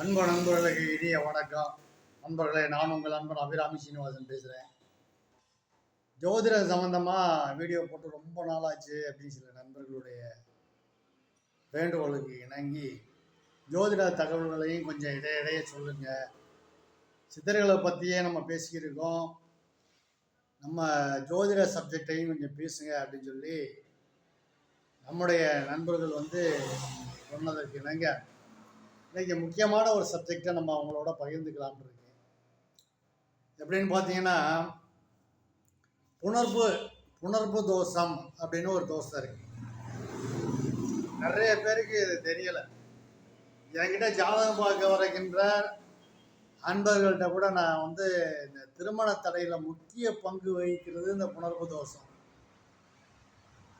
அன்பு நண்பர்களுக்கு இனிய வணக்கம். நண்பர்களே நான் உங்கள் நண்பன் அபிராமி சீனிவாசன் பேசுகிறேன் ஜோதிட சம்மந்தமாக வீடியோ போட்டு ரொம்ப நாளாச்சு அப்படின்னு சில நண்பர்களுடைய வேண்டுகோளுக்கு இணங்கி ஜோதிட தகவல்களையும் கொஞ்சம் இடையிடையே சொல்லுங்கள் சித்தர்களை பற்றியே நம்ம பேசிக்கிருக்கோம். நம்ம ஜோதிட சப்ஜெக்டையும் கொஞ்சம் பேசுங்க அப்படின்னு சொல்லி நம்முடைய நண்பர்கள் வந்து சொன்னதற்கு இணங்க இன்னைக்கு முக்கியமான ஒரு சப்ஜெக்டை நம்ம அவங்களோட பகிர்ந்துக்கலாம்னு இருக்கேன். எப்படின்னு பார்த்தீங்கன்னா புணர்வு புணர்வு தோஷம் அப்படின்னு ஒரு தோஷம் இருக்கு. நிறைய பேருக்கு இது தெரியலை. என்கிட்ட ஜாதகம் பார்க்க வரைக்கின்ற அன்பர்கள்ட்ட கூட நான் வந்து இந்த திருமண தடையில் முக்கிய பங்கு வகிக்கிறது இந்த புணர்வு தோஷம்.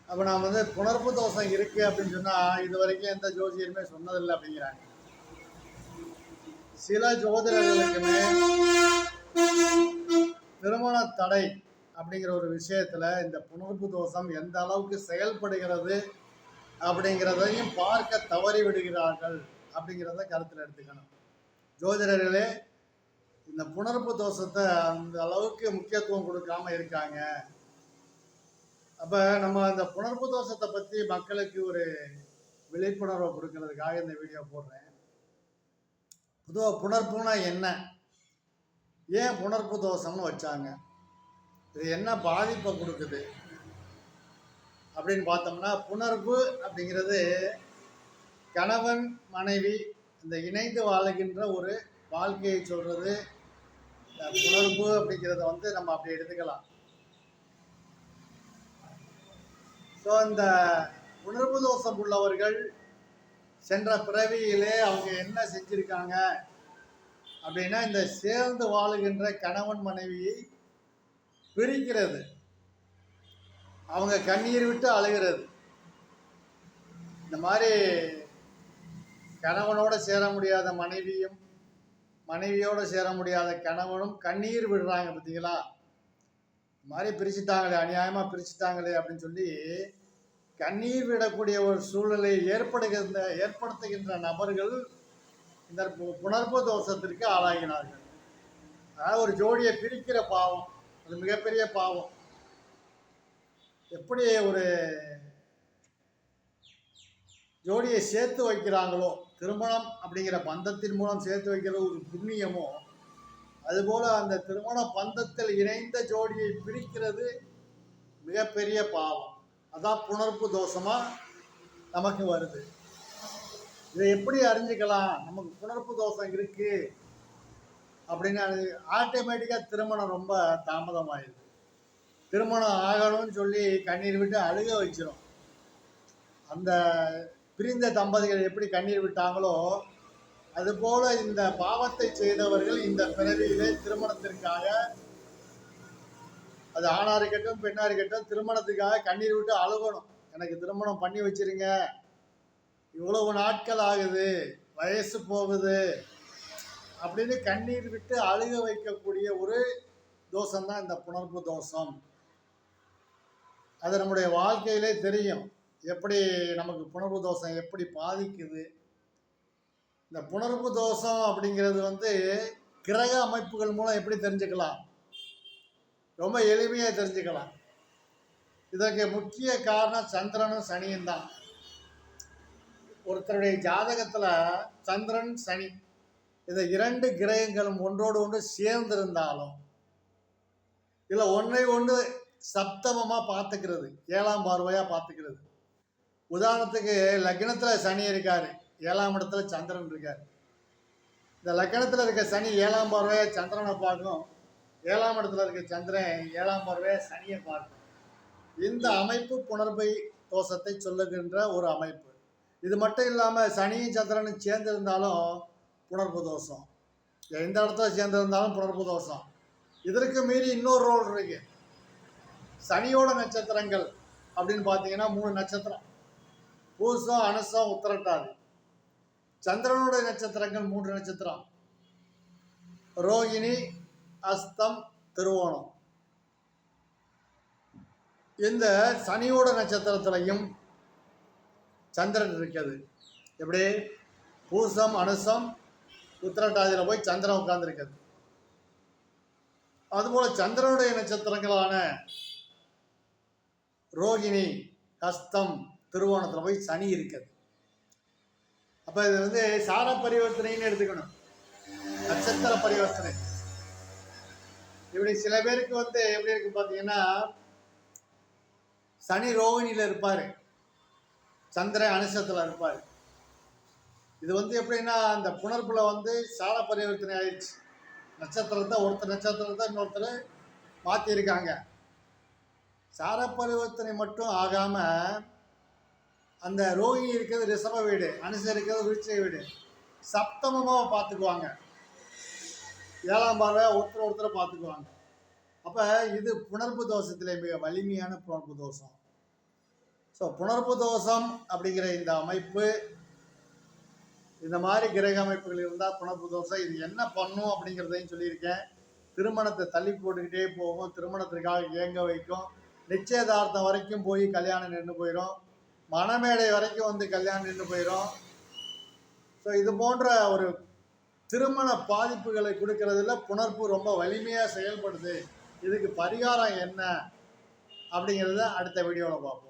அப்போ நான் வந்து புணர்வு தோஷம் இருக்குது அப்படின்னு சொன்னால் இது வரைக்கும் எந்த ஜோசியருமே சொன்னதில்லை அப்படிங்கிறாங்க. சில ஜோதிடர்களுக்குமே திருமண தடை அப்படிங்கிற ஒரு விஷயத்துல இந்த புணர்வு தோஷம் எந்த அளவுக்கு செயல்படுகிறது அப்படிங்கிறதையும் பார்க்க தவறி விடுகிறார்கள் அப்படிங்கிறத கருத்தில் எடுத்துக்கணும். ஜோதிடர்களே இந்த புணர்வு தோஷத்தை அந்த அளவுக்கு முக்கியத்துவம் கொடுக்காம இருக்காங்க. அப்போ நம்ம அந்த புணர்வு தோஷத்தை பற்றி மக்களுக்கு ஒரு விழிப்புணர்வை கொடுக்கறதுக்காக இந்த வீடியோ போடுறேன். பொதுவாக புணர்ப்புனா என்ன? ஏன் புணர்ப்பு தோஷம்னு வச்சாங்க? இது என்ன பாதிப்பை கொடுக்குது? அப்படின்னு பார்த்தோம்னா புணர்வு அப்படிங்கிறது கணவன் மனைவி இந்த இணைந்து வாழுகின்ற ஒரு வாழ்க்கையை சொல்றது. புணர்வு அப்படிங்கிறத வந்து நம்ம அப்படி எடுத்துக்கலாம். ஸோ இந்த உணர்வு தோஷம் உள்ளவர்கள் சென்ற பிறவியிலே அவங்க என்ன செஞ்சிருக்காங்க? அப்படின்னா இந்த சேர்ந்து வாழுகின்ற கணவன் மனைவியை பிரிக்கிறது. அவங்க கண்ணீர் விட்டு அழுகிறது. இந்த மாதிரி கணவனோட சேர முடியாத மனைவியும் மனைவியோடு சேர முடியாத கணவனும் கண்ணீர் விடுறாங்க பார்த்தீங்களா? இந்த மாதிரி பிரிச்சுட்டாங்களே அநியாயமாக பிரிச்சுட்டாங்களே அப்படின்னு சொல்லி கண்ணீர் விடக்கூடிய ஒரு சூழலை ஏற்படுகின்ற ஏற்படுத்துகின்ற நபர்கள் இந்த பு- புணர்வு தோஷத்திற்கு ஆளாகினார்கள். அதாவது ஒரு ஜோடியை பிரிக்கிற பாவம் அது மிகப்பெரிய பாவம். எப்படி ஒரு ஜோடியை சேர்த்து வைக்கிறாங்களோ திருமணம் அப்படிங்கிற பந்தத்தின் மூலம் சேர்த்து வைக்கிற ஒரு புண்ணியமோ அதுபோல் அந்த திருமண பந்தத்தில் இணைந்த ஜோடியை பிரிக்கிறது மிகப்பெரிய பாவம். அதான் புணர்ப்பு தோஷமாக நமக்கு வருது. இதை எப்படி அறிஞ்சுக்கலாம்? நமக்கு புணர்ப்பு தோஷம் இருக்கு. அப்படின்னு ஆட்டோமேட்டிக்காக திருமணம் ரொம்ப தாமதமாயிடுது. திருமணம் ஆகணும்னு சொல்லி கண்ணீர் விட்டு அழுக வச்சிடும் அந்த பிரிந்த தம்பதிகள் எப்படி கண்ணீர் விட்டாங்களோ அதுபோல இந்த பாவத்தை செய்தவர்கள் இந்த பிறவியிலே திருமணத்திற்காக அது ஆணா இருக்கட்டும் பெண்ணா இருக்கட்டும் திருமணத்துக்காக கண்ணீர் விட்டு அழுகணும். எனக்கு திருமணம் பண்ணி வச்சிருங்க. இவ்வளவு நாட்கள் ஆகுது வயசு போகுது அப்படின்னு கண்ணீர் விட்டு அழுக வைக்கக்கூடிய ஒரு தோஷம் இந்த புணர்வு தோஷம். அது நம்முடைய வாழ்க்கையிலே தெரியும். எப்படி நமக்கு புணர்வு தோஷம் எப்படி பாதிக்குது? இந்த புணர்வு தோஷம் அப்படிங்கிறது வந்து கிரக அமைப்புகள் மூலம் எப்படி தெரிஞ்சுக்கலாம்? ரொம்ப எளிமையாக தெரிஞ்சுக்கலாம். இதற்கு முக்கிய காரணம் சந்திரனும் சனியும் தான். ஒருத்தருடைய ஜாதகத்தில் சந்திரன் சனி இந்த இரண்டு கிரகங்களும் ஒன்றோடு ஒன்று சேர்ந்திருந்தாலும் இல்லை ஒன்றை ஒன்று சப்தமமாக பார்த்துக்கிறது ஏழாம் பார்வையாக பார்த்துக்கிறது. உதாரணத்துக்கு லக்னத்தில் சனி இருக்கார் ஏழாம் இடத்துல சந்திரன் இருக்கார். இந்த லக்னத்தில் இருக்க சனி ஏழாம் பார்வையாக சந்திரனை பார்க்கும் ஏழாம் இடத்துல இருக்க சந்திரன் ஏழாம் பார்வை சனியை பார்க்கும். இந்த அமைப்பு புணர்வை தோஷத்தை சொல்லுகின்ற ஒரு அமைப்பு. இது மட்டும் இல்லாமல் சனியும் சந்திரனும் சேர்ந்திருந்தாலும் புணர்வு தோஷம். எந்த இடத்துல சேர்ந்திருந்தாலும் புணர்வு தோஷம். இதற்கு மீறி இன்னொரு ரோல் இருக்கு. சனியோட நட்சத்திரங்கள் அப்படின்னு பார்த்தீங்கன்னா மூணு நட்சத்திரம். பூசம் அனுசம் உத்திரட்டாதி. சந்திரனோட நட்சத்திரங்கள் மூன்று நட்சத்திரம். ரோகிணி அஸ்தம் திருவோணம். இந்த சனியோட நட்சத்திரத்திலையும் சந்திரன் இருக்குது எப்படி? பூசம் அனுசம் உத்திரட்டாதியில் போய் சந்திரன் உட்கார்ந்துருக்கிறது. அதுபோல் சந்திரனுடைய நட்சத்திரங்களான ரோகிணி கஸ்தம் திருவோணத்தில் போய் சனி இருக்குது அப்போ இது வந்து சார பரிவர்த்தனைன்னு எடுத்துக்கணும். நட்சத்திர பரிவர்த்தனை. இப்படி சில பேருக்கு வந்து எப்படி இருக்கு பார்த்தீங்கன்னா சனி ரோகிணியில் இருப்பார். சந்திர அனுஷத்தில் இருப்பார். இது வந்து எப்படின்னா அந்த புணர்ப்புல வந்து சால பரிவர்த்தனை ஆயிடுச்சு. நட்சத்திரத்தை ஒருத்தர் நட்சத்திரத்தை இன்னொருத்தர் மாற்றிருக்காங்க சார பரிவர்த்தனை மட்டும் ஆகாமல் அந்த ரோகிணி இருக்கிறது ரிஷப வீடு அனுசரிக்கிறது விருச்சிக வீடு. சப்தமமாக பார்த்துக்குவாங்க. ஏழாம் பார்வை ஒருத்தர் ஒருத்தரை பார்த்துக்குவாங்க. அப்போ இது புணர்ப்பு தோஷத்திலே மிக வலிமையான புணர்ப்பு தோஷம். ஸோ புணர்ப்பு தோஷம் அப்படிங்கிற இந்த அமைப்பு இந்த மாதிரி கிரக அமைப்புகள் இருந்தால் புணர்ப்பு தோஷம். இது என்ன பண்ணும் அப்படிங்கிறதையும் சொல்லியிருக்கேன். திருமணத்தை தள்ளி போட்டுக்கிட்டே போகும். திருமணத்திற்காக இயங்க வைக்கும். நிச்சயதார்த்தம் வரைக்கும் போய் கல்யாணம் நின்று போயிடும் மணமேடை வரைக்கும் வந்து கல்யாணம் நின்று போயிடும் ஸோ இது போன்ற ஒரு திருமண பாதிப்புகளை கொடுக்கறதுல புணர்ப்பு ரொம்ப வலிமையாக செயல்படுது. இதுக்கு பரிகாரம் என்ன? அப்படிங்கிறத அடுத்த வீடியோவில் பார்ப்போம்.